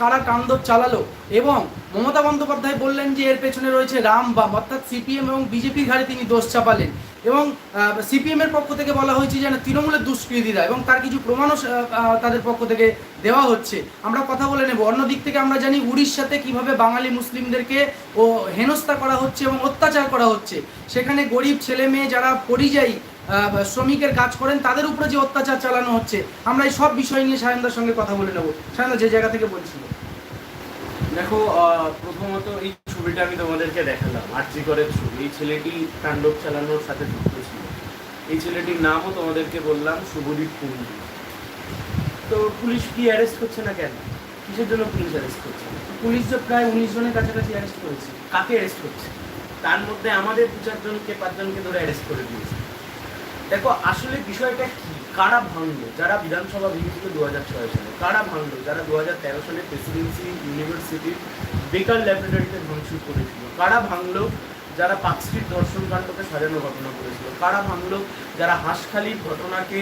কারা কান্দব চালালো? এবং মমতা বন্দ্যোপাধ্যায় বললেন যে এর পেছনে রয়েছে রাম বাম, অর্থাৎ সিপিএম এবং বিজেপির ঘাড়ে তিনি দোষ চাপালেন। এবং সিপিএম এর পক্ষ থেকে বলা হয়েছে যেন তৃণমূলের দুষ্কৃতীরা এবং তার কিছু প্রমাণও তাদের পক্ষ থেকে দেওয়া হচ্ছে। আমরা কথা বলে নেব। অন্যদিক থেকে আমরা জানি উড়িষ্যাতে কীভাবে বাঙালি মুসলিমদেরকে ও হেনস্থা করা হচ্ছে এবং অত্যাচার করা হচ্ছে। সেখানে গরিব ছেলে মেয়ে যারা পরিযায়ী শ্রমিকের কাজ করেন, তাদের উপরে যে অত্যাচার চালানো হচ্ছে, আমরা এই সব বিষয় নিয়ে সায়নদার সঙ্গে কথা বলে নেব। সায়নদা, যে জায়গা থেকে বলছিল দেখো প্রথমত এই ছবিটা আমি তোমাদেরকে দেখালাম। আর্জি করে ছবি। এই ছেলেটি তাণ্ডব চালানোর সাথে যুক্ত ছিল। এই ছেলেটির নামও তোমাদেরকে বললাম, শুভদীপ কুন্ডু তো পুলিশ কি অ্যারেস্ট করছে না কেন? কিসের জন্য পুলিশ অ্যারেস্ট করছে? পুলিশ যে প্রায় উনিশ জনের কাছাকাছি অ্যারেস্ট করেছে। কাকে অ্যারেস্ট করছে? তার মধ্যে আমাদের দু চারজনকে পাঁচজনকে ধরে অ্যারেস্ট করে দিয়েছে। দেখো, আসলে বিষয়টা কি? কারা ভাঙলো? যারা বিধানসভা ভেঙেছিল দু হাজার ছয় সালে, কারা ভাঙলো? যারা দু হাজার তেরো সালে প্রেসিডেন্সি ইউনিভার্সিটির বেকার ল্যাবরেটরিতে ভাঙচুর করেছিল। কারা ভাঙলো? যারা পার্ক স্ট্রিট ধর্ষণ কাণ্ডকে সাজানো ঘটনা করেছিল। কারা ভাঙলো? যারা হাঁসখালির ঘটনাকে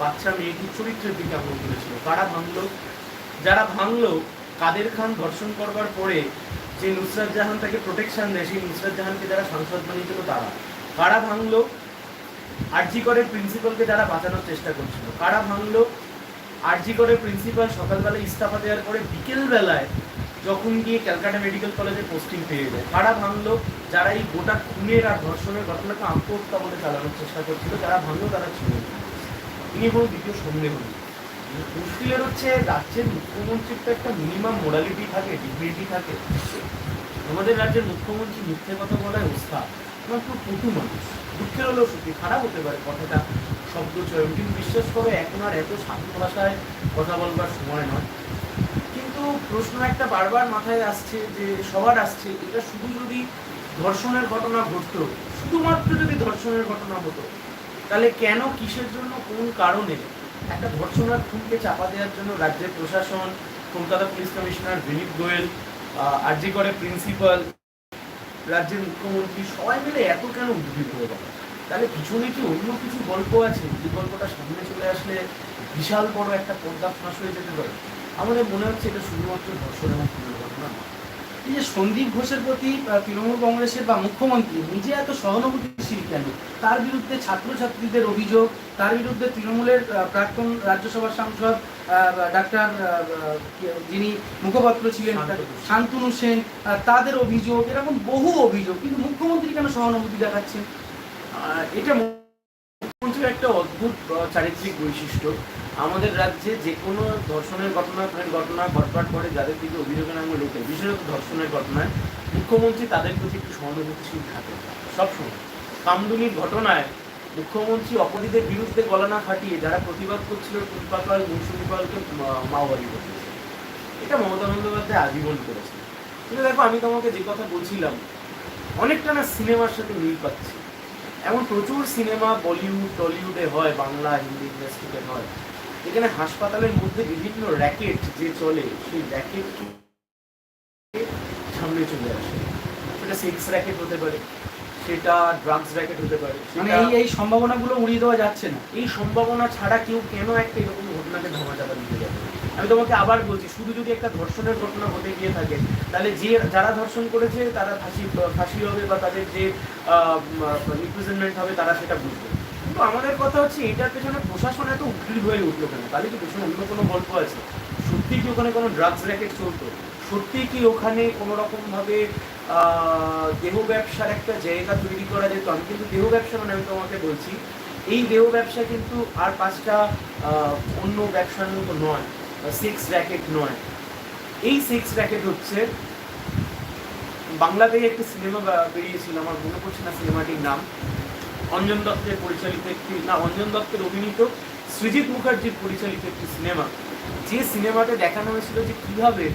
বাচ্চা মেয়েটির চরিত্রের দিকে আগ্রহ করেছিল। কারা ভাঙলো? যারা ভাঙলো, কাদের খান ধর্ষণ করবার পরে যে নুসরাত জাহান তাকে প্রোটেকশন দেয়, সেই নুসরাত জাহানকে যারা সাংসদ বানিয়েছিল তারা। কারা ভাঙলো? আরজি করে প্রিন্সিপালকে যারা বাঁচানোর চেষ্টা করছিল। কারা ভাঙলো? আরজি করে প্রিন্সিপাল সকালবেলা ইস্তফা দেওয়ার পরে বিকেল বেলায় যখন গিয়ে ক্যালকাটা মেডিকেল কলেজে পোস্টিং পেয়ে যায়। কারা ভাঙলো? যারা এই গোটা খুনের আর ধর্ষণের ঘটনাকে আত্মহত্যা বলে চালানোর চেষ্টা করছিল, যারা ভাঙলো তারা ছিল। ইনি কোনো দ্বিতীয় সন্দেহ মুশকিলের হচ্ছে রাজ্যের মুখ্যমন্ত্রীর তো একটা মিনিমাম মোরালিটি থাকে ডিগনিটি থাকে। আমাদের রাজ্যের মুখ্যমন্ত্রী মিথ্যে কথা বলায় ওস্তাদ। আমার খুব পটু মানুষ। দুঃখের হলেও সত্যি খারাপ হতে পারে। কথাটা শব্দ চয়ন কিন্তু বিশ্বাস করো এখন আর এত শান্ত ভাষায় কথা বলবার সময় নয়। কিন্তু প্রশ্ন একটা বারবার মাথায় আসছে যে, সবার আসছে, এটা শুধু যদি ধর্ষণের ঘটনা ঘটতো, শুধুমাত্র যদি ধর্ষণের ঘটনা হতো, তাহলে কেন, কিসের জন্য, কোন কারণে? একটা ধর্ষণার খুনকে চাপা দেওয়ার জন্য রাজ্যের প্রশাসন, Kolkata police commissioner Dilip Goyal R G Kar principal রাজ্যের মুখ্যমন্ত্রী সবাই মিলে এত কেন উদ্ভিদ হয়ে গেল তাহলে পিছনে কিছু অন্য কিছু গল্প আছে যে গল্পটা সামনে চলে আসলে বিশাল বড় একটা পর্দা ফাঁস হয়ে যেতে পারে আমাদের মনে হচ্ছে এটা শুধুমাত্র ধর্ষণ এবং। এই যে সন্দীপ ঘোষের প্রতি তৃণমূল কংগ্রেসের বা মুখ্যমন্ত্রী নিজে এত সহানুভূতিশীল কেন তার বিরুদ্ধে ছাত্রছাত্রীদের অভিযোগ তার বিরুদ্ধে তৃণমূলের প্রাক্তন রাজ্যসভার সাংসদ ডাক্তার যিনি মুখপাত্র ছিলেন শান্তনু। সেন তাদের অভিযোগ এরকম বহু অভিযোগ কিন্তু মুখ্যমন্ত্রী কেন সহানুভূতি দেখাচ্ছেন এটা মুখ্যমন্ত্রীর একটা অদ্ভুত চারিত্রিক বৈশিষ্ট্য। আমাদের রাজ্যে যে কোনো ধর্ষণের ঘটনা ঘটনা ঘটবার পরে যাদের দিকে অভিযোগের নামে লোকে বিশেষত ধর্ষণের ঘটনায় মুখ্যমন্ত্রী তাদের প্রতি একটু সহানুভূতিশীল থাকে সবসময়। কামদুনির ঘটনায় মুখ্যমন্ত্রী অপরাধীদের বিরুদ্ধে গলা না ফাটিয়ে যারা প্রতিবাদ করছিল টুলপাকাল মুন্সুরিপালকে মাওবাদী করতেছে এটা মমতা বন্দ্যোপাধ্যায় আজীবন করেছে কিন্তু দেখো, আমি তোমাকে যে কথা বলছিলাম, অনেকটা না সিনেমার সাথে মিল পাচ্ছি। এমন প্রচুর সিনেমা বলিউড টলিউডে হয় বাংলা হিন্দি ইন্ডাস্ট্রিতে হয়। এখানে হাসপাতালের মধ্যে বিভিন্ন র্যাকেট যে চলে সেই র্যাকেট সামনে চলে আসে। সেটা সেক্স র্যাকেট হতে পারে সেটা ড্রাগস র্যাকেট হতে পারে মানে এই এই সম্ভাবনাগুলো উড়িয়ে দেওয়া যাচ্ছে না। এই সম্ভাবনা ছাড়া কেউ কেন একটা এরকম ঘটনাকে ধামাচাপা দিতে যাবে আমি তোমাকে আবার বলছি শুধু যদি একটা ধর্ষণের ঘটনা হতে গিয়ে থাকে তাহলে যে যারা ধর্ষণ করেছে তারা ফাঁসি ফাঁসি হবে বা তাদের যে রিপ্রেজেন্টমেন্ট হবে তারা সেটা বুঝবে। কিন্তু আমাদের কথা হচ্ছে এটার পেছনে প্রশাসন এত উদ্গ্রীব হয়ে উঠল কেন? তাহলে কি পেছনে অন্য কোনো গল্প আছে? সত্যি কি ওখানে কোনো ড্রাগস র্যাকেট চলতো? সত্যি কি ওখানে কোনো রকম ভাবে আহ, দেহ ব্যবসার একটা জায়গা তৈরি করা যেত? আমি কিন্তু দেহ ব্যবসা মানে আমি তোমাকে বলছি এই দেহ ব্যবসা কিন্তু আর পাঁচটা অন্য ব্যবসার মতো নয়। সেক্স র্যাকেট নয়। এই সেক্স র্যাকেট হচ্ছে বাংলাতেই একটি সিনেমা বেরিয়েছিল, আমার মনে পড়ছে না সিনেমাটির নাম। অঞ্জন দত্তের পরিচালিত একটি, না, অঞ্জন দত্তের অভিনীত সৃজিত মুখার্জির পরিচালিত একটি সিনেমা যে সিনেমাতে দেখানো হয়েছিল যে কীভাবে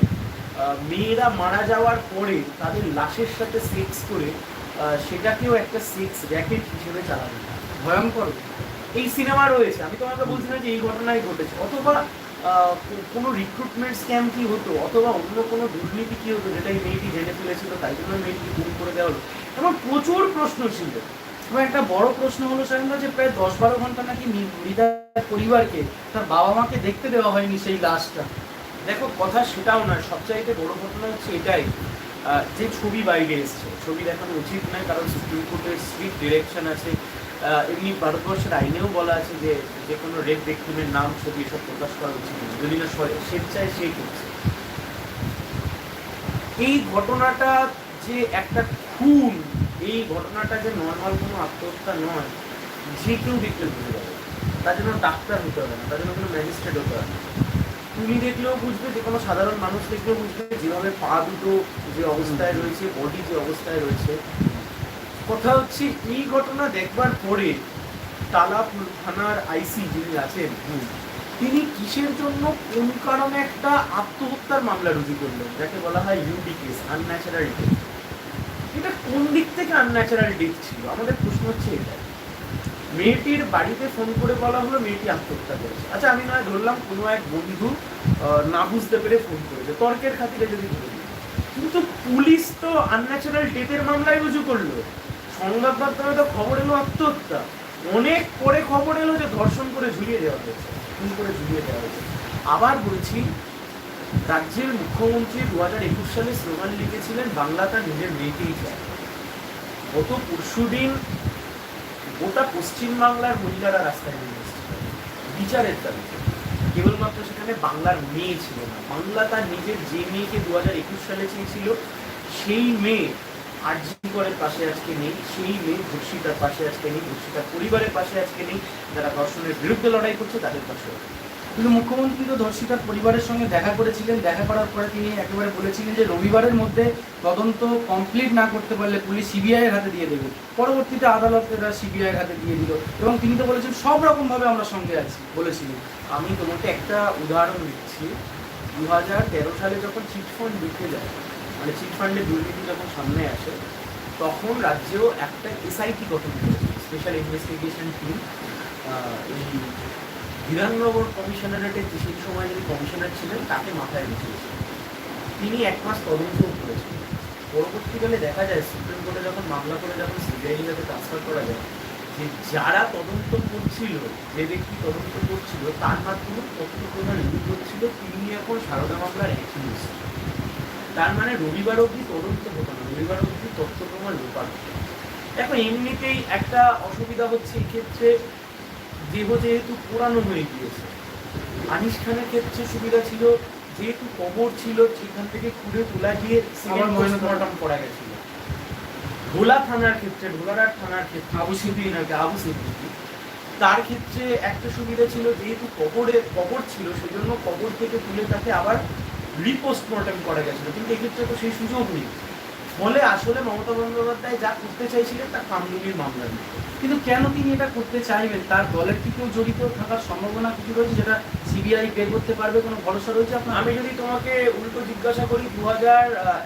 মেয়েরা মারা যাওয়ার পরে তাদের লাশের সাথে সেক্স করে সেটাকেও একটা সেক্স র্যাকেট হিসেবে চালানো। ভয়ঙ্কর। এই সিনেমা রয়েছে। আমি তোমাকে বলছি না যে এই ঘটনাই ঘটেছে। অথবা কোনো রিক্রুটমেন্ট স্ক্যাম কি হতো? অথবা অন্য কোনো দুর্নীতি কি হতো? যেটা এই মেয়েটি জেনে ফেলেছিল, তাই জন্য মেয়েটিকে গুম করে দেওয়া হলো। এমন প্রচুর প্রশ্ন ছিল। এবং একটা বড় প্রশ্ন হলো, সায়নদা, যে প্রায় দশ বারো ঘণ্টা নাকি মি- মৃতার পরিবারকে, তার বাবা মাকে দেখতে দেওয়া হয়নি সেই লাশটা দেখো, কথা সেটাও নয়, সবচাইতে বড় ঘটনা হচ্ছে এটাই। যে ছবি বাইরে এসছে, ছবি দেখানো উচিত নয়, কারণ সুপ্রিম কোর্টের স্ট্রিক্ট ডিরেকশন আছে। এমনি ভারতবর্ষের আইনেও বলা আছে যে যে কোনো রেপ ব্যক্তিমের নাম ছবি এসব প্রকাশ করা উচিত যদি না স্ব- স্বেচ্ছায় সেই করছে। এই ঘটনাটা যে একটা খুন, এই ঘটনাটা যে নর্মাল কোনো আত্মহত্যা নয়, যে কেউ দেখলে বুঝে যাবে। তার জন্য ডাক্তার হতে হবে না, তার জন্য কোনো ম্যাজিস্ট্রেট হতে হবে তুমি দেখলেও বুঝবে, যে কোনো সাধারণ মানুষ দেখলেও বুঝবে, যেভাবে পা দুটো যে অবস্থায় রয়েছে বডি যে অবস্থায় রয়েছে কথা হচ্ছে এই ঘটনা দেখবার পরে তালাপুর থানার আইসি যিনি আছেন তিনি কিসের জন্য কোন কারণে একটা আত্মহত্যার মামলা রুজু করলেন? যাকে বলা হয় ইউডি কেস আনন্যাচারাল ডেথ এটা কোন দিক থেকে আনন্যাচারাল ডেথ ছিল? আমাদের প্রশ্ন হচ্ছে এটা মেয়েটির বাড়িতে ফোন করে বলা হলো মেয়েটি আত্মহত্যা করেছে। আচ্ছা আমি নয় ধরলাম কোনো এক বন্ধু না বুঝতে পেরে ফোন করেছে। তর্কের খাতিরে যদি কিন্তু পুলিশ তো আনন্যাচারাল ডেথের মামলায় রুজু করল। সংবাদ মাধ্যমে তো খবর এলো আত্মহত্যা। অনেক পরে খবর এলো যে ধর্ষণ করে ঝুলিয়ে দেওয়া হয়েছে, খুন করে ঝুলিয়ে দেওয়া হয়েছে। আবার বলছি, রাজ্যের মুখ্যমন্ত্রী দু হাজার একুশ সালে স্লোগান লিখেছিলেন, বাংলা তার নিজের মেয়েকেই চায়। গত পরশুদিন গোটা পশ্চিমবাংলার মহিলারা রাস্তায় নেমে এসেছিল। বিচারের দাবিতে। কেবলমাত্র সেখানে বাংলার মেয়ে ছিল না। বাংলা তার নিজের যে মেয়েকে দু হাজার একুশ সালে চেয়েছিল, সেই মেয়ে আর্যিকরের পাশে আজকে নেই, সেই মেয়ে ধর্ষিতার পাশে আজকে নেই ধর্ষিতার পরিবারের পাশে আজকে নেই, যারা ধর্ষণের বিরুদ্ধে লড়াই করছে তাদের পাশে। কিন্তু মুখ্যমন্ত্রী তো ধর্ষিতার পরিবারের সঙ্গে দেখা করেছিলেন, দেখা করার পরে তিনি একেবারে বলেছিলেন যে রবিবারের মধ্যে তদন্ত কমপ্লিট না করতে পারলে পুলিশ সিবিআই এর হাতে দিয়ে দেবে। পরবর্তীতে আদালত এটা সিবিআই এর হাতে দিয়ে দিল এবং তিনি তো বলেছেন সব রকম ভাবে আমরা সঙ্গে আছি, বলেছিলেন। আমি তোমাকে একটা উদাহরণ দিচ্ছি। দু হাজার তেরো সালে যখন চিটফান্ড ঢুকে যায় মানে চিটফান্ডের দুর্নীতি যখন সামনে আসে, তখন রাজ্যেও একটা এসআইটি গঠন করেছে স্পেশাল ইনভেস্টিগেশন টিম এই বিধাননগর কমিশনারেটের যে সেই সময় যিনি কমিশনার ছিলেন, তাকে মাথায় রেখেছিলেন তিনি এক মাস তদন্ত করেছিলেন পরবর্তীকালে দেখা যায় সুপ্রিম কোর্টে যখন মামলা করে, যখন সিবিআই কাছে ট্রান্সফার করা যায়, যে যারা তদন্ত করছিল, যে ব্যক্তি তদন্ত করছিল, তার মাধ্যমে প্রধান লিঙ্ক হচ্ছিল তিনি এখন সারদা মামলার অ্যাকিউজ তার মানে রবিবার অবধি তদন্ত হতো না রবিবার অবধি তথ্য প্রমাণ হতো। দেখো এমনিতেই একটা অসুবিধা হচ্ছে এক্ষেত্রে দেহ যেহেতু পুরানো হয়ে গিয়েছে আনিস খানের ক্ষেত্রে সুবিধা ছিল যেহেতু কবর ছিল সেখান থেকে খুঁড়ে তোলা গিয়ে ময়নাতদন্ত। করা গেছিল ভোলা থানার ক্ষেত্রে ভোলারাট থানার ক্ষেত্রে আবু সিদ্দিন আগে আবু সিদ্দিকি তার ক্ষেত্রে একটা সুবিধা ছিল যেহেতু কবরে কবর ছিল সেজন্য কবর থেকে তুলে তাকে আবার রিপোস্টমর্টম করা গেছিল, কিন্তু এক্ষেত্রে তো সেই সুযোগ নেই। ফলে আসলে মমতা বন্দ্যোপাধ্যায় যা করতে চাইছিলেন তা কামদুনির মামলা নিয়ে কিন্তু কেন তিনি এটা করতে চাইবেন? তার দলের কি কেউ জড়িত থাকার সম্ভাবনা কিছু রয়েছে যেটা সিবিআই বের করতে পারবে? কোনো ভরসা রয়েছে আপনার? আমি যদি তোমাকে উল্টো জিজ্ঞাসা করি দু হাজার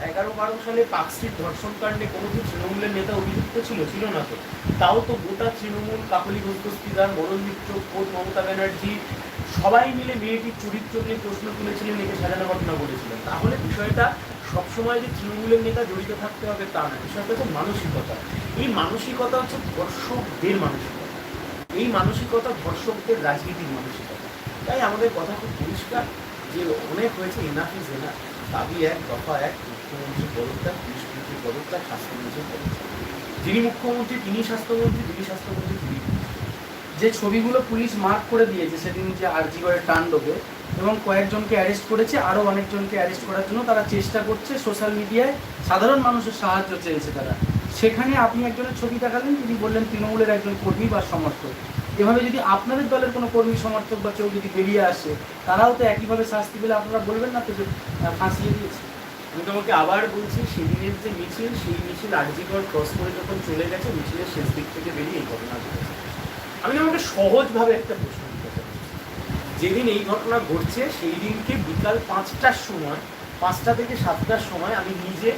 এগারো বারো সালে পাকস্ট্রিট ধর্ষণ কাণ্ডে কোনো কি তৃণমূলের নেতা অভিযুক্ত ছিল ছিল না তো? তাও তো গোটা তৃণমূল কাকলি ঘোষদস্তিদার মরণ মিত্র কোচ মমতা ব্যানার্জি সবাই মিলে মেয়েটির চরিত্র নিয়ে প্রশ্ন তুলেছিলেন, একে সাজানো ঘটনা বলেছিলেন। তাহলে বিষয়টা সবসময় যে তৃণমূলের নেতা জড়িত থাকতে হবে তা না, বিষয়টা তো মানসিকতা। এই মানসিকতা হচ্ছে ধর্ষকদের মানসিকতা। এই মানসিকতা ধর্ষকদের রাজনীতির মানসিকতা। তাই আমাদের কথা খুব পরিষ্কার যে অনেক হয়েছে ইনাফ ইজ এনাফ দাবি এক, দফা এক মুখ্যমন্ত্রী পদত্যাগ, পুলিশ মন্ত্রী পদত্যাগ স্বাস্থ্যমন্ত্রী পদত্যাগ। যিনি মুখ্যমন্ত্রী, তিনি স্বাস্থ্যমন্ত্রী যিনি স্বাস্থ্যমন্ত্রী তিনি যে ছবিগুলো পুলিশ মার্ক করে দিয়েছে সেদিন যে আরজি করে টান্ডবে এবং কয়েকজনকে অ্যারেস্ট করেছে আরও অনেকজনকে অ্যারেস্ট করার জন্য তারা চেষ্টা করছে, সোশ্যাল মিডিয়ায় সাধারণ মানুষের সাহায্য চেয়েছে তারা। সেখানে আপনি একজনের ছবি দেখালেন, তিনি বললেন তৃণমূলের একজন কর্মী বা সমর্থক। এভাবে যদি আপনাদের দলের কোনো কর্মী, সমর্থক বা কেউ যদি বেরিয়ে আসে, তারাও তো একইভাবে শাস্তি পেলে আপনারা বলবেন না তো যে ফাঁসিয়ে দিয়েছে? আমি তোমাকে আবার বলছি, সেদিনের যে মিছিল, সেই মিছিল আরজিগড় ক্রস করে যখন চলে গেছে, মিছিলের শেষ দিক থেকে বেরিয়ে এই ঘটনা আমি সহজভাবে একটা প্রশ্ন যেদিন এই ঘটনা ঘটছে সেই দিনকে বিকাল পাঁচটার সময়, পাঁচটা থেকে সাতটার সময় আমি নিজে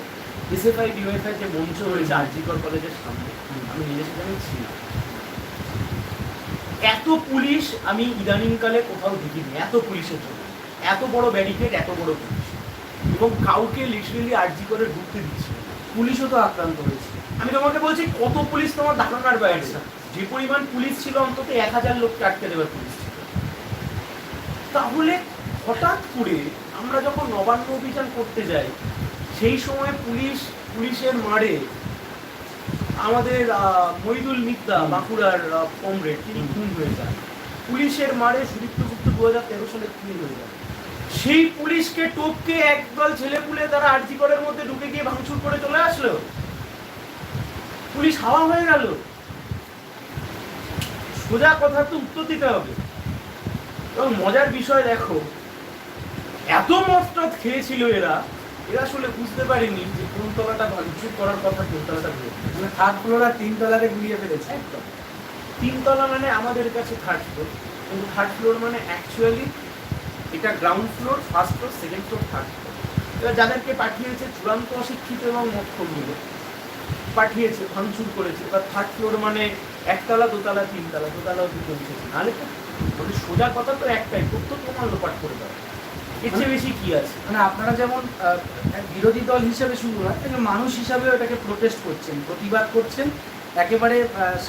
এসএফআই, ডিওএফআই যে মঞ্চ হয়েছে আরজিগড় কলেজের সামনে। আমি নিজে সেখানে ছিলাম। এত পুলিশ আমি ইদানিংকালে কোথাও দেখিনি, এত পুলিশের জন্য। এত বড় ব্যারিকেড, এত বড় পুলিশ। এবং কাউকে লিটারেলি আর্জি করে ঢুকতে দিচ্ছে পুলিশও তো আক্রান্ত হয়েছে। আমি তোমাকে বলছি, কত পুলিশ তোমার ধারণার বাইরে? যে পরিমাণ পুলিশ ছিল অন্তত এক হাজার লোককে আটকে দেওয়ার পুলিশ ছিল। তাহলে হঠাৎ করে আমরা যখন নবান্ন অভিযান করতে যাই সেই সময় পুলিশ পুলিশের মারে আমাদের মহিদুল মিত্তা বাঁকুড়ার কমরেড তিনি খুন হয়ে যান। পুলিশের মারে সুদীপ্ত গুপ্ত দু হাজার তেরো সালে খুন হয়ে যান। সেই পুলিশকে টপকে একদল ছেলেপুলে তারা আরজিকরের মধ্যে ঢুকে গিয়ে ভাঙচুর করে চলে আসলো। পুলিশ হাওয়া হয়ে গেল। সোজা কথা তো উত্তর দিতে হবে। এবং মজার বিষয় দেখো এত মস্ত খেয়েছিল এরা এরা আসলে বুঝতে পারেনি যে কোন তলাটা ভাঙচুর করার কথা কোন তলাটা ভুল। মানে থার্ড ফ্লোর আর তিন তলারে গুলিয়ে ফেলেছে। একদম। তিনতলা মানে আমাদের কাছে থার্ড ফ্লোর কিন্তু থার্ড ফ্লোর মানে অ্যাকচুয়ালি এটা ground floor first floor second floor third floor এবার যাদেরকে পাঠিয়েছে চূড়ান্ত অশিক্ষিত এবং মক্ষম মিলে পাঠিয়েছে ভাঙচুর করেছে। এবার থার্ড ফ্লোর মানে একতলা দোতলা তিনতলা দোতলা অব্দি পৌঁছেছে নাহলে তো মানে সোজা কথা তো একটাই তথ্য প্রমাণ লোপাট করে দেওয়া এর চেয়ে বেশি কি আছে? মানে আপনারা যেমন বিরোধী দল হিসেবে শুরু হয় তেমনি মানুষ হিসাবেও এটাকে প্রোটেস্ট করছেন প্রতিবাদ করছেন একেবারে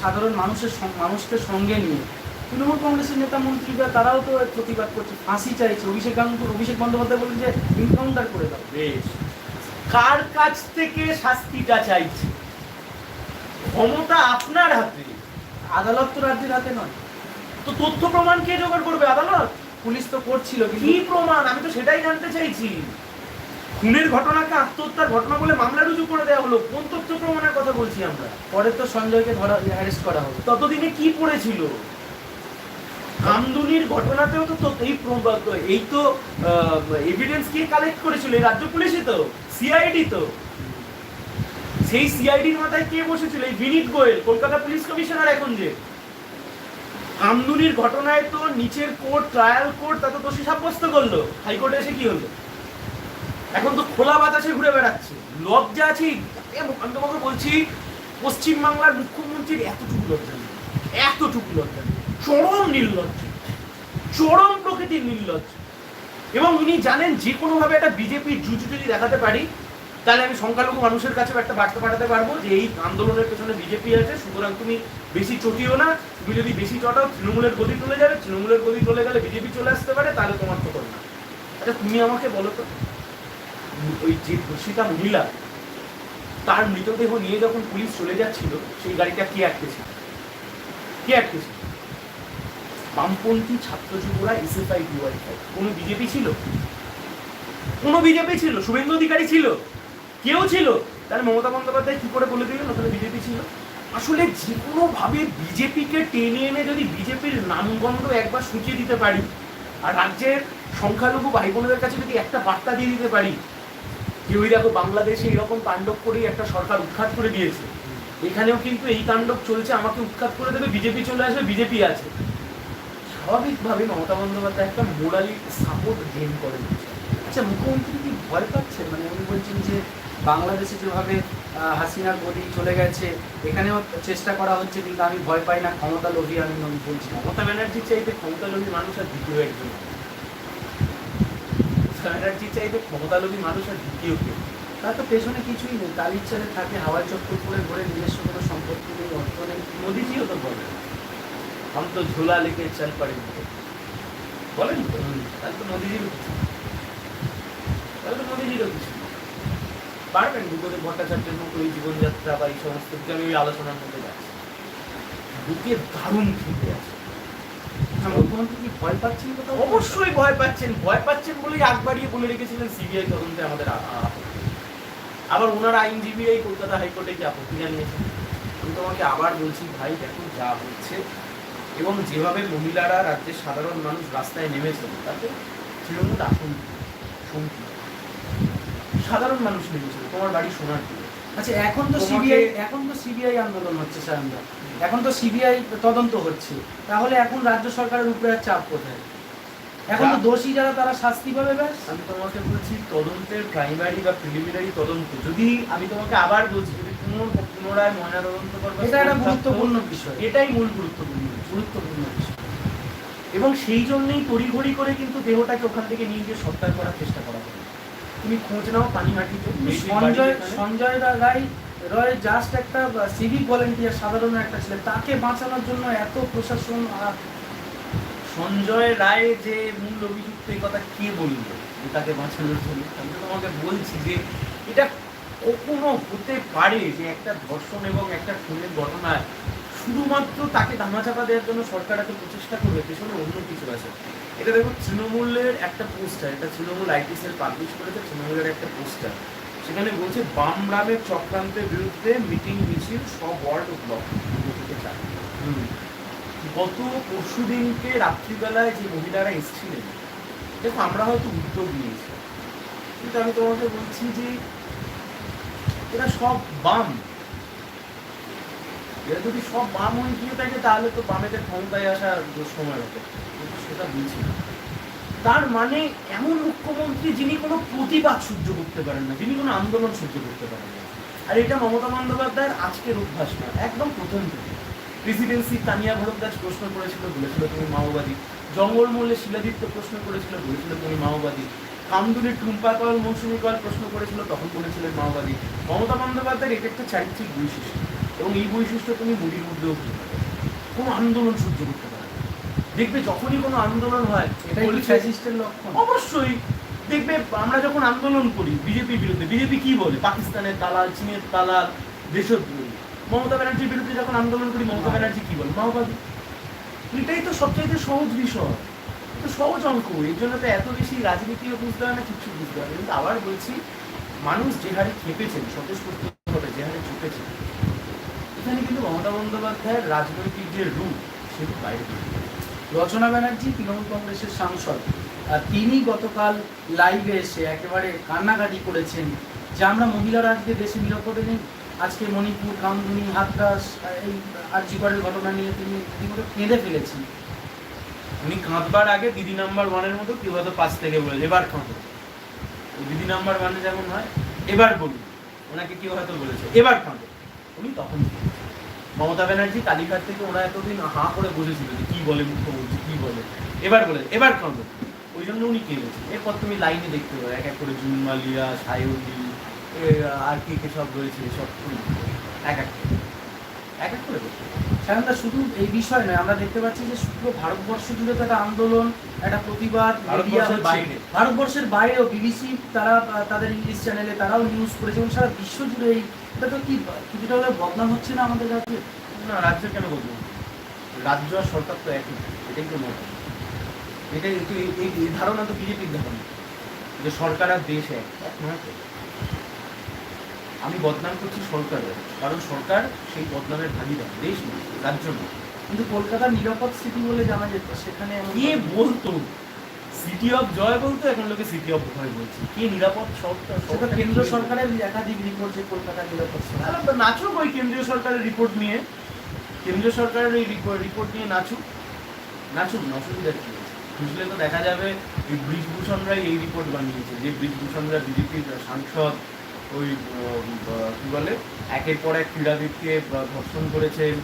সাধারণ মানুষের মানুষকে সঙ্গে নিয়ে। তৃণমূল কংগ্রেসের নেতা মন্ত্রীরা তারাও তো প্রতিবাদ করছে ফাঁসি চাইছে। অভিষেক গাঙ্গুর অভিষেক বন্দ্যোপাধ্যায় বলেন যে ইনকাউন্টার করে দাও। বেশ। কার কাছ থেকে শাস্তিটা চাইছে? ক্ষমতা আপনার হাতে। আদালত তো রাজ্যের হাতে নয়। তো তথ্য প্রমাণ কে জোগাড় করবে আদালত? পুলিশ তো করছিল কি প্রমাণ? আমি তো সেটাই জানতে চাইছি। খুনের ঘটনাকে আত্মহত্যার ঘটনা বলে মামলা রুজু করে দেওয়া হলো। কোন তথ্য প্রমাণের কথা বলছি আমরা? পরে তো সঞ্জয়কে ধরা অ্যারেস্ট করা হবে। ততদিনে কি পড়েছিল? কামদুনির ঘটনাতেও তো এই এই তো এভিডেন্স কে কালেক্ট করেছিল। এই রাজ্য পুলিশই তো সিআইডি তো। সেই সিআইডির মাথায় কে বসেছিল? এই বিনীত গোয়েল, কলকাতা পুলিশ কমিশনার এখন যে। কামদুনির ঘটনায় তো নিচের কোর্ট, ট্রায়াল কোর্ট তা তো দোষী সাব্যস্ত করল। হাইকোর্টে এসে কি হলো? এখন তো খোলা বাতাসে ঘুরে বেড়াচ্ছে। লজ্জা আছে আমি তোমাকে বলছি, পশ্চিমবাংলার মুখ্যমন্ত্রীর এতটুকু লজ্জা নেই। এতটুকু লজ্জা নেই। চরম নির্লজ্জ। চরম প্রকৃতির নির্লজ্জ। এবং উনি জানেন যে কোনোভাবে একটা বিজেপির জুজু যদি দেখাতে পারি তাহলে আমি সংখ্যালঘু মানুষের কাছে একটা বার্তা পাঠাতে পারব যে এই আন্দোলনের পেছনে বিজেপি আছে, সুতরাং তুমি বেশি চটিও না, তুমি যদি বেশি চটাও, তৃণমূলের গদি চলে যাবে, তৃণমূলের গদি চলে গেলে বিজেপি চলে আসতে পারে, তাহলে তোমার তো না। আচ্ছা তুমি আমাকে বলো তো, ওই যে ধর্ষিতা মহিলা, তার মৃতদেহ নিয়ে যখন পুলিশ চলে যাচ্ছিল, সেই গাড়িটা কে আটকেছিল কে আটকেছিল বামপন্থী ছাত্র যুবরা এসএফআই ডিওয়াইফাই কোনো বিজেপি ছিল? কোনো বিজেপি ছিল? শুভেন্দু অধিকারী ছিল? কেউ ছিল? তাহলে মমতা বন্দ্যোপাধ্যায় কি করে বলে দিলেন? ওখানে বিজেপি ছিল। আসলে যে কোনো ভাবে বিজেপিকে টেনে এনে যদি বিজেপির নামগন্ধ একবার সূচিয়ে দিতে পারি, আর রাজ্যের সংখ্যালঘু ভাই বোনদের কাছে যদি একটা বার্তা দিয়ে দিতে পারি, যে ওই দেখো বাংলাদেশে এরকম তাণ্ডব করেই একটা সরকার উৎখাত করে দিয়েছে। এখানেও কিন্তু এই তাণ্ডব চলছে, আমাকে উৎখাত করে দেবে, বিজেপি চলে আসবে, বিজেপি আছে। স্বাভাবিকভাবে মমতা বন্দ্যোপাধ্যায় একটা মোরালি সাপোর্ট গেইন করেন। আচ্ছা মুখ্যমন্ত্রী কি ভয় পাচ্ছেন মানে উনি বলছেন যে বাংলাদেশে যেভাবে আহ, হাসিনার গদি চলে গেছে এখানেও চেষ্টা করা হচ্ছে কিন্তু আমি ভয় পাই না ক্ষমতা লোভী আমি আমি বলছি না মমতা ব্যানার্জি চাইতে ক্ষমতালোভী মানুষ আর দ্বিতীয় একজন মমতা ব্যানার্জি চাইতে ক্ষমতালোভী মানুষ আর দ্বিতীয় কেউ তার তো পেছনে কিছুই নেই কালির ছেলে থাকে হাওয়াই চক্কর করে ঘুরে নিজস্ব কোনো সম্পত্তি নেই অর্থ নেই মোদিজিও তো বলে हम तो झूला लेके चल पड़े বলেন তো তাহলে তো মোদিজির তাহলে তো মোদিজিরও কিছু। পারবেন ভূপদেব ভট্টাচার্যের মতো এই জীবনযাত্রা বা এই সমস্ত আমি ওই আলোচনার মধ্যে যাচ্ছি। বুকে দারুণ খেতে আছে। মুখ্যমন্ত্রী কি ভয় পাচ্ছেন অবশ্যই ভয় পাচ্ছেন ভয় পাচ্ছেন বলেই আগ বাড়িয়ে বলে রেখেছিলেন সিবিআই তদন্তে আমাদের। আবার ওনার আইনজীবীরাই কলকাতা হাইকোর্টে কি আপত্তি জানিয়েছেন? আমি তোমাকে আবার বলছি ভাই দেখো যা হচ্ছে এবং যেভাবে মহিলারা রাজ্যের সাধারণ মানুষ রাস্তায় নেমেছেন তাতে তৃণমূল আসন। শঙ্কি সাধারণ মানুষ নেমেছিল তোমার বাড়ি সোনার দিকে আচ্ছা এখন তো সিবিআই এখন তো সিবিআই আন্দোলন হচ্ছে সায়নদা এখন তো সিবিআই তদন্ত হচ্ছে। তাহলে এখন রাজ্য সরকারের উপরে চাপ কোথায়? এখন তো দোষী যারা তারা শাস্তি পাবে ব্যাস। আমি তোমাকে বলছি তদন্তের প্রাইমারি বা প্রিলিমিনারি তদন্ত। যদি আমি তোমাকে আবার বলছি যদি পুনর পুনরায় ময়না তদন্ত করবার এটা একটা গুরুত্বপূর্ণ বিষয়। এটাই মূল গুরুত্বপূর্ণ গুরুত্বপূর্ণ বিষয়। এবং সেই জন্যই তড়িঘড়ি করে কিন্তু দেহটাকে ওখান থেকে নিয়ে গিয়ে সৎকার করার চেষ্টা করা হবে তুমি খোঁজ নাও পানিহাটিতে। সঞ্জয় সঞ্জয় রা- রায় রয় জাস্ট একটা সিভিক ভলেন্টিয়ার সাধারণ একটা ছেলে। তাকে বাঁচানোর জন্য এত প্রশাসন আর সঞ্জয় রায় যে মূল অভিযুক্ত এই কথা কে বলল তাকে বাঁচানোর জন্য? আমি তোমাকে বলছি যে এটা কখনো হতে পারে যে একটা ধর্ষণ এবং একটা খুনের ঘটনায় শুধুমাত্র তাকে ধামাচাপা দেওয়ার জন্য সরকার এত প্রচেষ্টা করবে, পেছনে অন্য কিছু আছে। এটা দেখো তৃণমূলের একটা পোস্টার, এটা তৃণমূল আইটি সেল পাবলিশ করেছে, তৃণমূলের একটা পোস্টার। সেখানে বলছে, বাম রামের চক্রান্তের বিরুদ্ধে মিটিং, মিছিল, সব ওয়ার্ড ব্লক গত পরশু দিনকে রাত্রিবেলায় যে মহিলারা এসেছিলেন, দেখো, আমরা হয়তো উদ্যোগ নিয়েছি। কিন্তু আমি তোমাকে বলছি যে, এরা সব বাম। এরা যদি সব বাম হয়ে গিয়ে থাকে, তাহলে তো বামেদের ক্ষমতায় আসার সময় হতো সেটা বলছি তার মানে এমন মুখ্যমন্ত্রী যিনি কোনো প্রতিবাদ সহ্য করতে পারেন না, যিনি কোনো আন্দোলন সহ্য করতে পারেন না। আর এটা মমতা বন্দ্যোপাধ্যায়ের আজকের অভ্যাস না, একদম প্রথম থেকে। প্রেসিডেন্সি তানিয়া ভরদ্বাজ প্রশ্ন করেছিল, বলেছিল তুমি মাওবাদী। জঙ্গলমহলে শিলাদিত্য প্রশ্ন করেছিল, বলেছিল তুমি মাওবাদী। কামদুলির টুম্পা কল মৌসুমী কল প্রশ্ন করেছিল, তখন বলেছিলেন মাওবাদী। মমতা বন্দ্যোপাধ্যায়ের এটা একটা চারিত্রিক বৈশিষ্ট্য। এবং এই বৈশিষ্ট্য তুমি মুড়ির মধ্যেও খুঁজে পাবে কোনো আন্দোলন সহ্য করতে পারে। দেখবে যখনই কোনো আন্দোলন হয় লক্ষণ? অবশ্যই। দেখবে আমরা যখন আন্দোলন করি বিজেপির বিরুদ্ধে বিজেপি কি বলে? পাকিস্তানের দালাল চীনের দালাল দেশদ্রোহী মমতা ব্যানার্জির বিরুদ্ধে যখন আন্দোলন করি মমতা ব্যানার্জি কি বলে? মাওবাদী। এটাই তো সবচাইতে সহজ বিষয়। তো সহজ অঙ্ক। এর জন্য তো এত বেশি রাজনীতিও বুঝতে হয় না কিছু বুঝতে হয় কিন্তু আবার বলছি মানুষ যে হারে খেপেছেন চুপেছেন এখানে কিন্তু মমতা বন্দ্যোপাধ্যায়ের রাজনৈতিক যে রূপ সেটি বাইরে রচনা ব্যানার্জি, তৃণমূল কংগ্রেসের সাংসদ তিনি গতকাল লাইভে এসে একেবারে কান্নাকাটি করেছেন যে আমরা মহিলারা আজকে দেশে নিরাপদে নেই। আজকে মণিপুর কামদুনি হাতরাস এই আর্যিকরের ঘটনা নিয়ে তিনি রীতিমতো কেঁদে ফেলেছেন। উনি কাঁদবার আগে দিদি নাম্বার ওয়ানের মতো কেউ হয়তো পাঁচ থেকে বলে, এবার কাঁদো। দিদি নাম্বার ওয়ানে যেমন হয়, এবার বলুন। ওনাকে কেউ হয়তো বলেছে, এবার কাঁদো। উনি তখন। মমতা ব্যানার্জি কালীঘাট থেকে ওরা এতদিন হাঁ করে বসেছিল যে কি বলে মুখ্যমন্ত্রী কি বলে? এবার বলে এবার কাঁদো ওই জন্য উনি কেঁদেছেন। এরপর তুমি লাইনে দেখতে পাবে এক এক করে জুন মালিয়া সায়ন্তি আর কে কে সব রয়েছে সব এক এক করে। এক এক করে দেখতে। শুধু এই বিষয় নয় আমরা দেখতে পাচ্ছি যে পুরো ভারতবর্ষ জুড়ে তো একটা আন্দোলন একটা প্রতিবাদ বাইরে। ভারতবর্ষের বাইরেও বিবিসি তারা তাদের ইংলিশ চ্যানেলে তারাও নিউজ করেছে এবং সারা বিশ্ব জুড়ে এই এটা কি কিছুটা হলে বদনাম হচ্ছে না আমাদের রাজ্যে? না রাজ্য কেন বলব রাজ্য আর সরকার তো একই এটাই তো মত এটাই তো এই- এই এই ধারণা তো বিজেপির ধারণা। যে সরকার আর দেশ এক। এক আমি বদনাম করছি সরকারের কারণ সরকার সেই বদনামের ভাগিদার দেশ নয় রাজ্য নয়। কিন্তু কলকাতার নিরাপদ সিটি বলে জানা যেত সেখানে কে বলতো? সিটি অফ জয় বলতো এখন লোকে সিটি অফ ভয় বলছে। কে নিরাপদ সরকার সেটা কেন্দ্র সরকারের একাধিক রিপোর্ট যে কলকাতার নিরাপদ নাচুক ওই কেন্দ্রীয় সরকারের রিপোর্ট নিয়ে। কেন্দ্রীয় সরকারের এই রিপোর্ট নিয়ে নাচুক। নাচুক না অসুবিধা কি? খুঁজলে তো দেখা যাবে এই ব্রিজভূষণরাই এই রিপোর্ট বানিয়েছে। যে ব্রিজভূষণরা বিজেপির সাংসদ ওই কি বলে একের পর এক ক্রীড়াবিদকে ধর্ষণ করেছেন।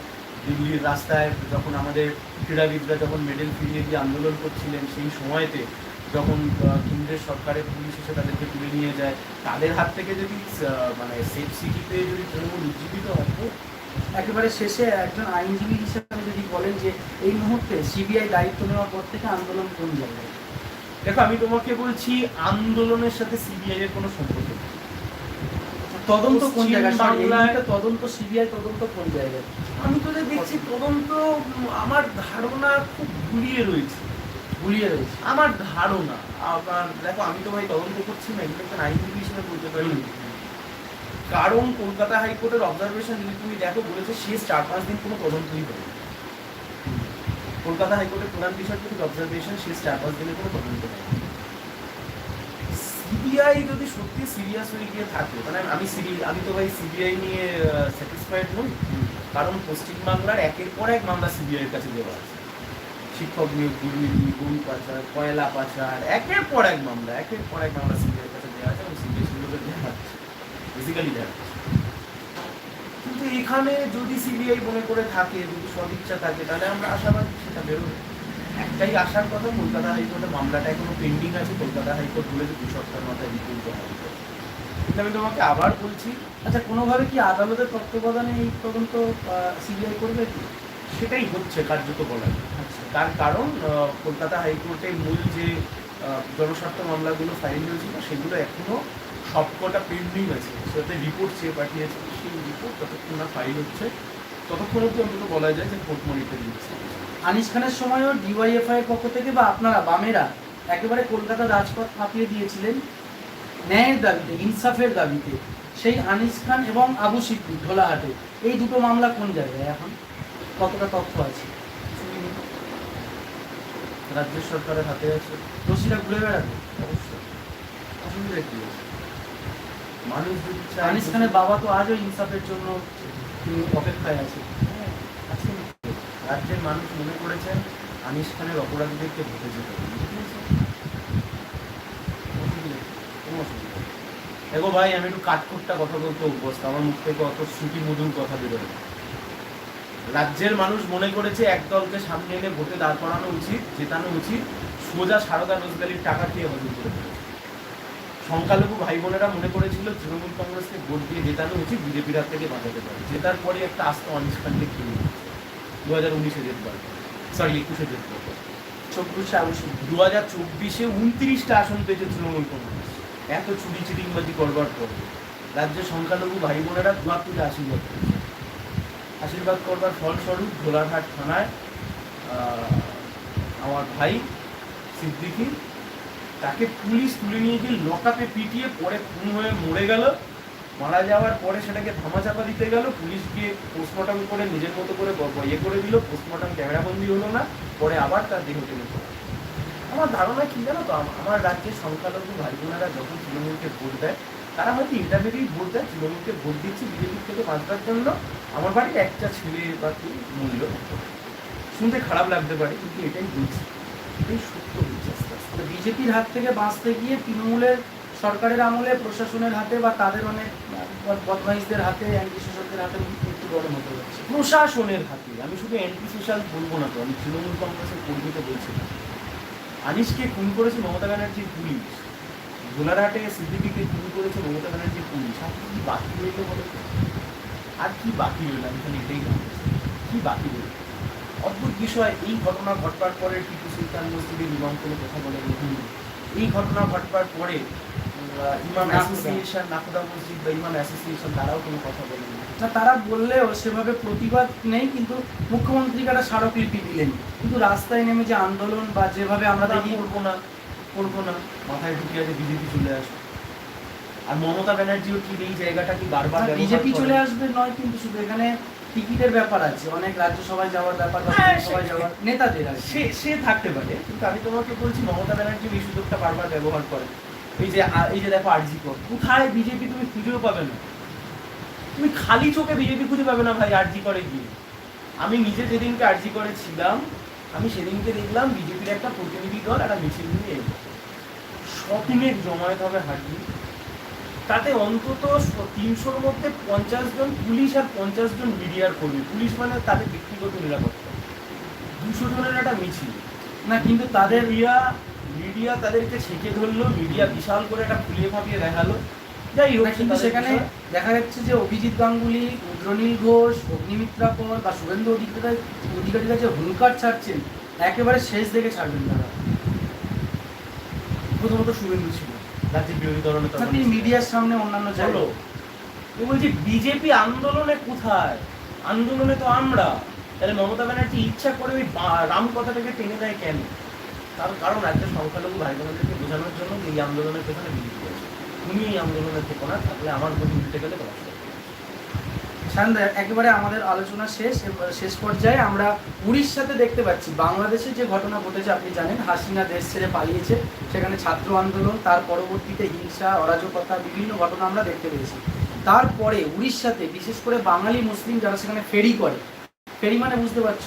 দিল্লির রাস্তায় যখন আমাদের ক্রীড়াবিদরা যখন মেডেল ফিরিয়ে দিয়ে আন্দোলন করছিলেন সেই সময়তে যখন কেন্দ্রের সরকারের পুলিশ এসে তাদেরকে তুলে নিয়ে যায় তাদের হাত থেকে যদি মানে সেফ সিটিতে যদি তৃণমূল উজ্জীবিত হয় তো? একেবারে শেষে একজন আইনজীবী হিসেবে যদি বলেন যে এই মুহূর্তে সিবিআই দায়িত্ব নেওয়ার পর থেকে আন্দোলন কোন জায়গায়? দেখো আমি তোমাকে বলছি আন্দোলনের সাথে সিবিআই এর কোনো সম্পর্ক নেই। তদন্ত কোন জায়গায়? তদন্ত সিবিআই তদন্ত কোন জায়গায়? আমি তো দেখছি তদন্ত আমার ধারণা খুব ঘুরিয়ে রয়েছে গুলিয়ে রয়েছে। আমার ধারণা আবার দেখো আমি তো ভাই তদন্ত করছি না এগুলো একটা আইনজীবী হিসেবে বলতে পারি। কারণ কলকাতা হাইকোর্টের অবজারভেশন যদি তুমি দেখো বলেছে শেষ চার পাঁচ দিন কোনো তদন্তই হবে কলকাতা হাইকোর্টের প্রধান বিচারপতির অবজারভেশন শেষ চার পাঁচ দিনের কোনো তদন্ত হবে সিবিআই যদি সত্যি সিরিয়াস হয়ে গিয়ে থাকে মানে আমি সিবি আমি তো ভাই সিবিআই নিয়ে স্যাটিসফাইড নই। কারণ পশ্চিমবাংলার একের পর এক মামলা সিবিআই এর কাছে দেওয়া আছে। শিক্ষক নিয়োগ দুর্নীতি গরু পাচার কয়লা পাচার একের পর এক মামলা একের পর এক মামলা সিবিআই এর কাছে দেওয়া আছে এবং সিবিআই সেগুলোকে দেওয়া বেসিক্যালি দেওয়া হচ্ছে। কিন্তু এখানে যদি সিবিআই মনে করে থাকে যদি সদিচ্ছা থাকে তাহলে আমরা আশাবাদী সেটা বেরোবে। একটাই আসার কথা কলকাতা হাইকোর্টে মামলাটা এখনও পেন্ডিং আছে কলকাতা হাইকোর্ট বলেছে দু সপ্তাহের মাথায় রিপোর্ট হবে কিন্তু আমি তোমাকে আবার বলছি আচ্ছা কোনোভাবে কি আদালতের তত্ত্বাবধানে এই তদন্ত সিবিআই করবে কি? সেটাই হচ্ছে কার্যত বলা। আচ্ছা। তার কারণ কলকাতা হাইকোর্টের মূল যে জনস্বার্থ মামলাগুলো ফাইল হয়েছিল সেগুলো এখনও সবকটা পেন্ডিং আছে। সেটাতে রিপোর্ট চেয়ে পাঠিয়েছে সেই রিপোর্ট ততক্ষণ না ফাইল হচ্ছে। ততক্ষণ অব্দি অন্তত বলা যায় যে কোর্ট মনিটরিং আনিস খানের সময়ও ডিওয়াইএফআই এর পক্ষ থেকে বা আপনারা বামেরা একেবারে কলকাতা রাজপথ কাঁপিয়ে দিয়েছিলেন ন্যায়ের দাবিতে ইনসাফের দাবিতে সেই আনিস খান এবং আবু সিদ্দিক ঢোলাহাটে এই দুটো মামলা কোন জায়গায় এখন? কতটা তথ্য আছে? রাজ্য সরকারের হাতে আছে। দোষীরা ঘুরে বেড়াবে অবশ্যই। অসুবিধা কি মানুষ আনিস খানের বাবা তো আজও ইনসাফের জন্য তিনি অপেক্ষায় আছে। রাজ্যের মানুষ মনে করেছে আনিস খানের অপরাধীদেরকে ভোটে যেতে। দেখো ভাই, আমি একটু কাঠখোট্টা কথা বলতে অভ্যস্ত আমার মুখ থেকে অত শ্রুতি মধুর কথা বেরোয় রাজ্যের মানুষ মনে করেছে এক দলকে সামনে এনে ভোটে দাঁড় করানো উচিত, জেতানো উচিত, সোজা সারদা রোজগারির টাকা খেয়ে হজম করে। সংখ্যালঘু ভাই বোনেরা মনে করেছিল তৃণমূল কংগ্রেসকে ভোট দিয়ে জেতানো উচিত, বিজেপির থেকে বাঁচাতে পারে জেতার পরে একটা আস্ত অনিস খানকে কিনে দু হাজার উনিশে জেতবার। সরি একুশে জেতবার। চব্বিশে আবু দু হাজার চব্বিশে উনত্রিশটা আসন পেয়েছে তৃণমূল কংগ্রেস। এত চুরি চিটিংবাজি করবার পর রাজ্যের সংখ্যালঘু ভাই বোনেরা দুয়ার তুলে আশীর্বাদ করেছে। আশীর্বাদ করবার ফলস্বরূপ ভোলারহাট থানায় আমার ভাই সিদ্দিকি তাকে পুলিশ তুলে নিয়ে গিয়ে লকআপে পিটিয়ে পরে খুন হয়ে মরে গেল। মারা যাওয়ার পরে সেটাকে ধামাচাপা দিতে গেল পুলিশ গিয়ে পোস্টমর্টম করে নিজের মতো করে ইয়ে করে দিল পোস্টমর্টম ক্যামেরাবন্দি হলো না, পরে আবার তার দেহ টেনে আমার ধারণা কি জানো তো? আমার রাজ্যের সংখ্যালঘু ভাই বোনেরা যখন তৃণমূলকে ভোট দেয়, তারা হয়তো ভেবেই ভোট দেয়, তৃণমূলকে ভোট দিচ্ছি বিজেপির থেকে বাঁচবার জন্য। আমার বাড়ির একটা ছেলে বা কি মূল্য। শুনতে খারাপ লাগতে পারে, কিন্তু এটাই বলছি এটাই সত্য হচ্ছে আস্তে আস্তে। বিজেপির হাত থেকে বাঁচতে গিয়ে তৃণমূলের সরকারের আমলে প্রশাসনের হাতে বা তাদের অনেক বদ- বদমাইশদের হাতে অ্যান্টি শাসকদের হাতে মৃত্যুবরণ হতে হচ্ছে। প্রশাসনের হাতে। আমি শুধু অ্যান্টি সোশ্যাল বলব না তো, আমি তৃণমূল কংগ্রেসের কর্মীকে বলছি আনিসকে খুন করেছে মমতা ব্যানার্জির পুলিশ। গোলারহাটে সিদ্দিকিকে খুন করেছে মমতা ব্যানার্জির পুলিশ। আর কি বাকি রইল বলে আর কি বাকি রইল? আমি এখানে এটাই। কি বাকি রইল? অদ্ভুত বিষয়, এই ঘটনা ঘটবার পরে টিপু সুলতান মসজিদের ইমাম কথা হুম। এই ঘটনা ঘটবার পরে ইমাম অ্যাসোসিয়েশন নাকুদা মসজিদ বা ইমাম অ্যাসোসিয়েশন তারাও কোনো কথা বলেনি। না তারা বললেও সেভাবে প্রতিবাদ নেই কিন্তু মুখ্যমন্ত্রীকে একটা স্মারকলিপি দিলেন। কিন্তু রাস্তায় নেমে যে আন্দোলন বা যেভাবে আমরা দেখি করব না করব না। মাথায় ঢুকে আছে বিজেপি চলে আসে আর মমতা ব্যানার্জিও ঠিক এই জায়গাটা কি বারবার বিজেপি চলে আসবে নয় কিন্তু শুধু এখানে টিকিটের ব্যাপার আছে। অনেক রাজ্যসভায় যাওয়ার ব্যাপার বা হ্যাঁ, সভায় যাওয়ার নেতাদের আছে। সে সে থাকতে পারে কিন্তু আমি তোমাকে বলছি মমতা ব্যানার্জি এই সুযোগটা বারবার ব্যবহার করে এই যে এই যে দেখো আরজি কর কোথায় বিজেপি তুমি খুঁজেও পাবে না? তুমি খালি চোখে বিজেপি খুঁজে পাবে না ভাই আরজি করে গিয়ে। আমি নিজে যেদিনকে আরজি করে ছিলাম, আমি সেদিনকে দেখলাম বিজেপির একটা প্রতিনিধি দল একটা মিছিল নিয়ে এলো। শপিংয়ের জমায়েত হবে হাঁটি তাতে অন্তত তিনশোর মধ্যে পঞ্চাশ জন পুলিশ আর পঞ্চাশ জন মিডিয়ার কর্মী। পুলিশ মানে তাদের ব্যক্তিগত নিরাপত্তা। দুশো জনের একটা মিছিল। না, কিন্তু তাদের মিডিয়া মিডিয়া তাদেরকে ছেঁকে ধরলো মিডিয়া বিশাল করে একটা ফুলিয়ে ফাঁপিয়ে দেখাল। যাই হোক কিন্তু সেখানে দেখা যাচ্ছে যে অভিজিৎ গাঙ্গুলি রুদ্রনীল ঘোষ অগ্নিমিত্রা কর বা শুভেন্দু অধিকারী অধিকারীরা যে হুঙ্কার ছাড়ছেন একেবারে শেষ দিকে ছাড়বেন তারা। প্রথমত শুভেন্দু ছিল। রাজ্যের বিরোধী দলনেতা না, তিনি মিডিয়ার সামনে অন্যান্য চলো আমি বলছি বিজেপি আন্দোলনে কোথায়? আন্দোলনে তো আমরা। তাহলে মমতা ব্যানার্জি ইচ্ছা করে ওই রাম কথাটাকে টেনে দেয় কেন? তার কারণ রাজ্যের সংখ্যালঘু ভাই বোনদেরকে বোঝানোর জন্য এই আন্দোলনের পেছনে তুমি এই আন্দোলনে থেকো না, তাহলে আমার গেলে সাথে। একেবারে আমাদের আলোচনা শেষ শেষ পর্যায়ে আমরা উড়িষ্যাতে দেখতে পাচ্ছি, বাংলাদেশে যে ঘটনা ঘটেছে, আপনি জানেন, হাসিনা দেশ ছেড়ে পালিয়েছে, সেখানে ছাত্র আন্দোলন, তার পরবর্তীতে হিংসা, অরাজকতা, বিভিন্ন ঘটনা আমরা দেখতে পেয়েছি। তারপরে উড়িষ্যাতে, বিশেষ করে বাঙালি মুসলিম যারা সেখানে ফেরি করে, ফেরি মানে বুঝতে পারছ?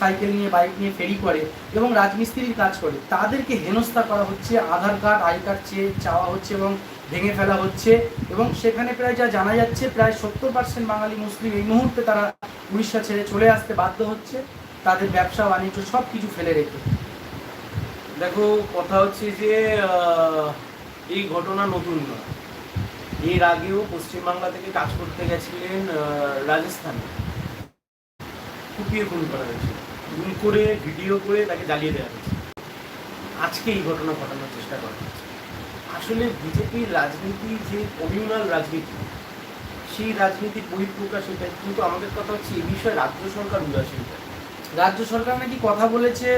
সাইকেল নিয়ে বাইক নিয়ে ফেরি করে এবং রাজমিস্ত্রির কাজ করে। তাদেরকে হেনস্থা করা হচ্ছে, আধার কার্ড, আই কার্ড চেয়ে চাওয়া হচ্ছে এবং ভেঙে ফেলা হচ্ছে এবং সেখানে প্রায় যা জানা যাচ্ছে, প্রায় সত্তর পার্সেন্ট বাঙালি মুসলিম এই মুহূর্তে তারা উড়িষ্যা ছেড়ে চলে আসতে বাধ্য হচ্ছে। তাদের ব্যবসা, বাণিজ্য সব কিছু ফেলে রেখে। দেখো, কথা হচ্ছে যে এই ঘটনা নতুন নয়। এর আগেও পশ্চিমবাংলা থেকে কাজ করতে গেছিলেন রাজস্থানে। কুপিয়ে খুন করা হয়েছিল। খুন করে ভিডিও করে তাকে জ্বালিয়ে দেওয়া হয়েছে। আজকে এই ঘটনা ঘটানোর চেষ্টা করা হচ্ছে। আসলে বিজেপির রাজনীতি যে কমিউনাল রাজনীতি সেই রাজনীতির বহিঃপ্রকাশ এটাই কিন্তু আমাদের কথা হচ্ছে এই বিষয়ে রাজ্য সরকার উদাসীন। রাজ্য সরকার নাকি কথা বলেছে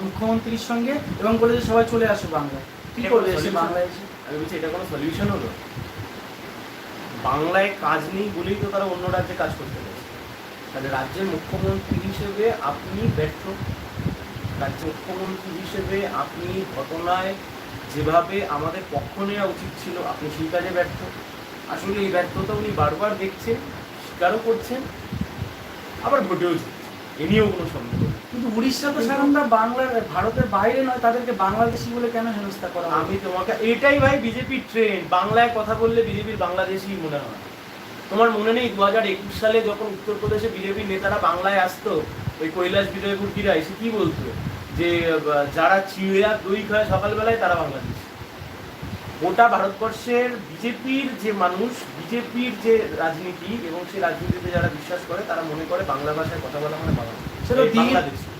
মুখ্যমন্ত্রীর সঙ্গে এবং বলেছে সবাই চলে আসো বাংলায়। কি এটা করবে এসে বাংলায় এসে? আমি বলছি এটা কোনো সলিউশন হলো বাংলায় কাজ নেই বলেই তো তারা অন্য রাজ্যে কাজ করতে গেছে তাহলে রাজ্যের মুখ্যমন্ত্রী হিসেবে আপনি ব্যর্থ। রাজ্যের মুখ্যমন্ত্রী হিসেবে আপনি ঘটনায় যেভাবে আমাদের পক্ষ নেওয়া উচিত ছিল আপনি সেই কাজে ব্যর্থ। আসলে এই ব্যর্থতা উনি বারবার দেখছেন স্বীকারও করছেন আবার ঘটেও এ নিয়েও কোনো সন্দেহ কিন্তু উড়িষ্যা তো সাধারণত বাংলার ভারতের বাইরে নয় তাদেরকে বাংলাদেশি বলে কেন হেনস্থা করা আমি তোমাকে এটাই ভাই বিজেপির ট্রেন বাংলায় কথা বললে বিজেপির বাংলাদেশি মনে হয়। তোমার মনে নেই দু হাজার একুশ সালে যখন উত্তরপ্রদেশে বিজেপির নেতারা বাংলায় আসতো ওই কৈলাস বিজয়পুরকিরা এসে কি বলতো? যে যারা চিড়িয়া দই খায় সকালবেলায় তারা বাংলাদেশ। গোটা ভারতবর্ষের বিজেপির যে মানুষ বিজেপির যে রাজনীতি এবং সেই রাজনীতিতে যারা বিশ্বাস করে তারা মনে করে বাংলা ভাষায় কথা বলা মানে বাংলা। সেটা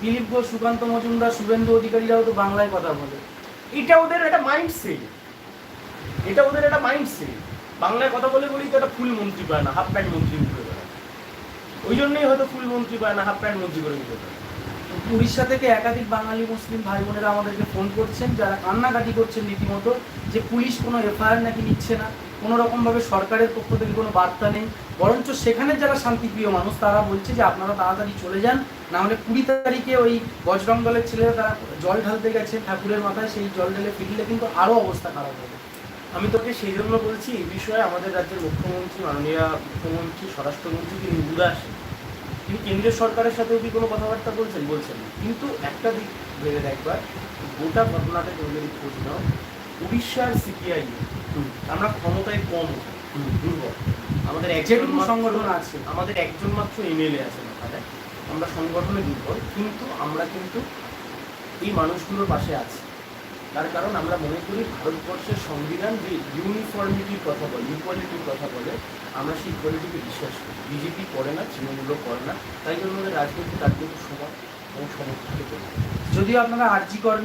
দিলীপ ঘোষ সুকান্ত মজুমদার শুভেন্দু অধিকারীরাও তো বাংলায় কথা বলে। এটা ওদের একটা মাইন্ড সেট এটা ওদের একটা মাইন্ড সেট বাংলায় কথা বলে বলি তো একটা ফুল মন্ত্রী পায় না, হাফ প্যান্ট মন্ত্রী বেড়ায় ওই জন্যই হয়তো ফুল মন্ত্রী পায় না, হাফ প্যান্ট মন্ত্রী করে বেড়ায় উড়িষ্যা থেকে একাধিক বাঙালি মুসলিম ভাই বোনেরা আমাদেরকে ফোন করছেন, যারা কান্নাকাটি করছেন রীতিমতো, যে পুলিশ কোনো এফআইআর নাকি নিচ্ছে না কোনো রকমভাবে সরকারের পক্ষ থেকে কোনো বার্তা নেই। বরঞ্চ সেখানে যারা শান্তিপ্রিয় মানুষ, তারা বলছে যে আপনারা তাড়াতাড়ি চলে যান, না হলে কুড়ি তারিখে ওই বজরং দলের ছেলেরা তারা জল ঢালতে গেছে ঠাকুরের মাথায়, সেই জল ঢেলে ফিরলে কিন্তু আরও অবস্থা খারাপ হবে। আমি তোকে সেই জন্য বলছি এই বিষয়ে আমাদের রাজ্যের মুখ্যমন্ত্রী মাননীয় মুখ্যমন্ত্রী স্বরাষ্ট্রমন্ত্রী তিনি উদাসীন তিনি কেন্দ্রীয় সরকারের সাথেও কি কোনো কথাবার্তা বলছেন? বলছেন কিন্তু একটা দিক ভেবে দেখবার গোটা ঘটনাটা তুমি যদি খোঁজ নাও উড়িষ্যার সিপিআই আমরা ক্ষমতায় কম দুর্বল। আমাদের একজন সংগঠন আছে। আমাদের একজন মাত্র এমএলএ আছেন ওখানে আমরা সংগঠনে দুর্বল কিন্তু আমরা কিন্তু এই মানুষগুলোর পাশে আছি। তার কারণ আমরা মনে করি ভারতবর্ষের সংবিধান যে ইউনিফর্মিটির কথা বলে ইকুয়ালিটির কথা বলে আমরা সেই ইকুয়ালিটিকে বিশ্বাস করি। বিজেপি করে না তৃণমূলও করে না তাই জন্য আমাদের রাজনীতি তার কিন্তু সমান এবং সমর্থিত করি যদিও আপনারা আর্জিকর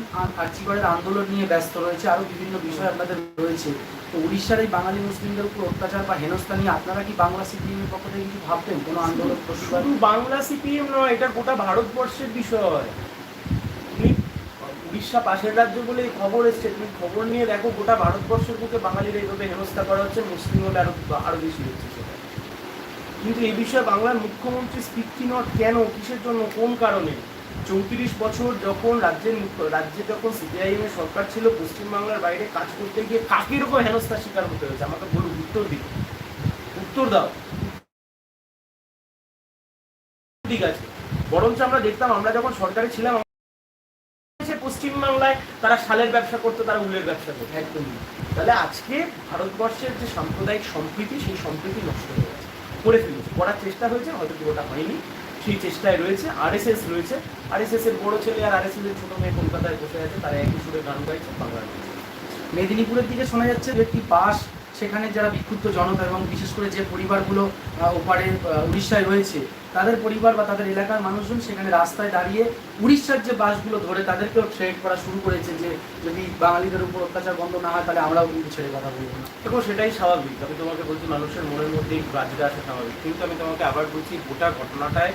আর্জিকরের আন্দোলন নিয়ে ব্যস্ত রয়েছে আরও বিভিন্ন বিষয় আপনাদের রয়েছে। তো উড়িষ্যার এই বাঙালি মুসলিমদের উপর অত্যাচার বা হেনস্থা নিয়ে আপনারা কি বাংলা সিপিএমের পক্ষ থেকে কিছু ভাবতেন কোনো আন্দোলন শুধু বাংলা সিপিএম নয় এটা গোটা ভারতবর্ষের বিষয়। উড়িষ্যা পাশের রাজ্য বলে এই খবর এসছে। তুমি খবর নিয়ে দেখো, গোটা ভারতবর্ষের বুকে বাঙালির এইভাবে হেনস্থা করা হচ্ছে, মুসলিম হলে আরও আরও বেশি হচ্ছে সেটা। কিন্তু এই বিষয়ে বাংলার মুখ্যমন্ত্রী স্পিকটি নট কেন, কিসের জন্য, কোন কারণে? চৌত্রিশ বছর যখন রাজ্যের রাজ্যে যখন সিপিআইএম এর সরকার ছিল, পশ্চিমবাংলার বাইরে কাজ করতে গিয়ে কাকের উপর হেনস্থার শিকার হতে হয়েছে? আমাকে বলুন, উত্তর দিন। উত্তর দাও। ঠিক আছে। বরঞ্চ আমরা দেখতাম, আমরা যখন সরকারে ছিলাম পশ্চিমবাংলায় তারা শালের ব্যবসা করতো তারা উলের ব্যবসা করতো। একদমই। তাহলে আজকে ভারতবর্ষের যে সাম্প্রদায়িক সম্প্রীতি সেই সম্প্রীতি নষ্ট হয়ে গেছে। করে ফেলেছে। করার চেষ্টা হয়েছে হয়তো পুরোটা হয়নি। সেই চেষ্টায় রয়েছে। আরএসএস রয়েছে। আরএসএস এর বড় ছেলে আর আরএসএস এর ছোট মেয়ে কলকাতায় বসে আছে তারা একই সুরে গান গাইছে বাংলা। মেদিনীপুরের দিকে শোনা যাচ্ছে যে একটি বাস সেখানে যারা বিক্ষুব্ধ জনতা এবং বিশেষ করে যে পরিবারগুলো ওপারে উড়িষ্যায় রয়েছে তাদের পরিবার বা তাদের এলাকার মানুষজন সেখানে রাস্তায় দাঁড়িয়ে উড়িষ্যার যে বাসগুলো ধরে তাদেরকেও ট্রেড করা শুরু করেছে যে যদি বাঙালিদের উপর অত্যাচার বন্ধ না হয়, তাহলে আমরাও কিন্তু ছেড়ে কথা বলব না দেখো, সেটাই স্বাভাবিক। আমি তোমাকে বলছি, মানুষের মনের মধ্যে বাজটা আসা স্বাভাবিক। কিন্তু আমি তোমাকে আবার বলছি, গোটা ঘটনাটায়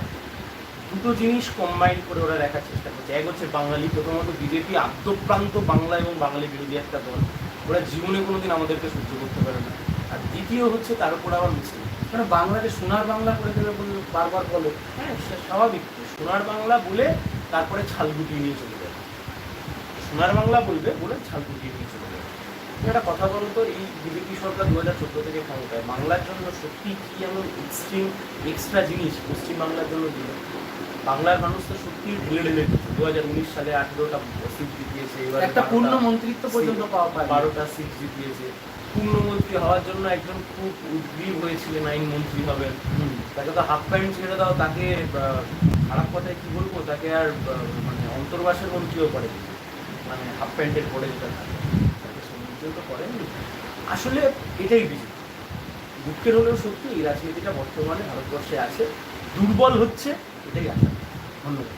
দুটো জিনিস কম্বাইন করে ওরা দেখার চেষ্টা করছে। এক হচ্ছে বাঙালি, প্রথমত বিজেপি আদ্যপ্রান্ত বাংলা এবং বাঙালি বিরোধী একটা দল। ওরা জীবনে কোনোদিন আমাদেরকে সহ্য করতে পারে না। আর দ্বিতীয় হচ্ছে, তার উপর আবার মুসলিম। মানে বাংলাকে সোনার বাংলা করে দেবে বলে বারবার বলে। হ্যাঁ স্বাভাবিক। সোনার বাংলা বলে তারপরে ছাল গুটিয়ে নিয়ে চলে যাবে। সোনার বাংলা বলবে বলে ছাল গুটিয়ে নিয়ে চলে যাবে। একটা কথা বলো তো এই বিজেপি সরকার দু হাজার চোদ্দ থেকে ক্ষমতায় বাংলার জন্য সত্যি কি এমন এক্সট্রিম এক্সট্রা জিনিস পশ্চিম বাংলার জন্য দিল বাংলার মানুষ তো সত্যি ঢেলে ঢেলে দু হাজার উনিশ সালে আঠেরোটা সিট জিতিয়েছে এবার একটা পূর্ণ মন্ত্রিত্ব পর্যন্ত পাওয়া বারোটা সিট জিতিয়েছে। পূর্ণমন্ত্রী হওয়ার জন্য একজন খুব উদ্গ্রীব হয়েছিলেন আইন মন্ত্রী হবেন। তাকে তো হাফ প্যান্ট ছেড়ে দাও তাকে খারাপ কথায় কি বলব? তাকে আর মানে অন্তর্বাসের মন্ত্রীও করে মানে হাফ প্যান্টের পরে যেটা থাকে। তাকে মন্ত্রীও তো করেননি আসলে এটাই বিজেপি দুঃখের হলেও সত্যি এই রাজনীতিটা বর্তমানে ভারতবর্ষে আছে। দুর্বল হচ্ছে এটাই আশা। ধন্যবাদ।